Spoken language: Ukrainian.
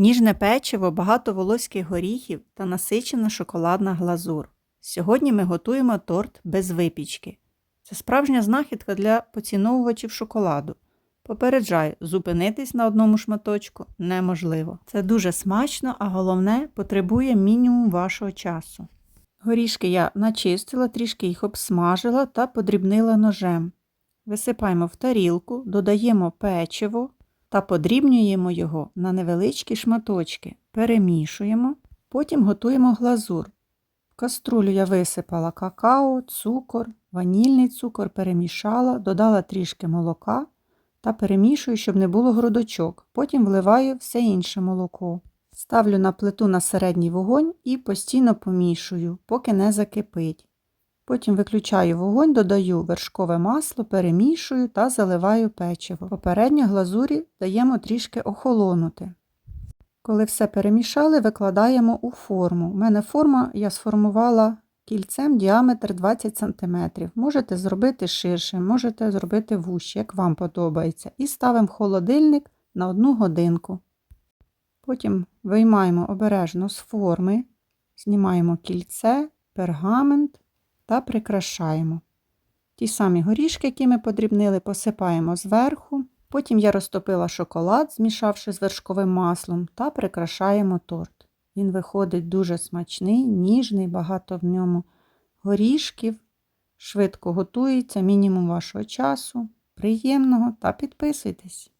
Ніжне печиво, багато волоських горіхів та насичена шоколадна глазур. Сьогодні ми готуємо торт без випічки. Це справжня знахідка для поціновувачів шоколаду. Попереджаю, зупинитись на одному шматочку неможливо. Це дуже смачно, а головне потребує мінімум вашого часу. Горішки я начистила, трішки їх обсмажила та подрібнила ножем. Висипаємо в тарілку, додаємо печиво та подрібнюємо його на невеличкі шматочки, перемішуємо, потім готуємо глазур. В каструлю я висипала какао, цукор, ванільний цукор перемішала, додала трішки молока та перемішую, щоб не було грудочок. Потім вливаю все інше молоко. Ставлю на плиту на середній вогонь і постійно помішую, поки не закипить. Потім виключаю вогонь, додаю вершкове масло, перемішую та заливаю печиво. Попередньо глазурі даємо трішки охолонути. Коли все перемішали, викладаємо у форму. У мене форма я сформувала кільцем діаметр 20 см. Можете зробити ширше, можете зробити вужче, як вам подобається. І ставимо холодильник на одну годинку. Потім виймаємо обережно з форми, знімаємо кільце, пергамент та прикрашаємо. Ті самі горішки, які ми подрібнили, посипаємо зверху. Потім я розтопила шоколад, змішавши з вершковим маслом, та прикрашаємо торт. Він виходить дуже смачний, ніжний, багато в ньому горішків, швидко готується, мінімум вашого часу. Приємного та підписуйтесь!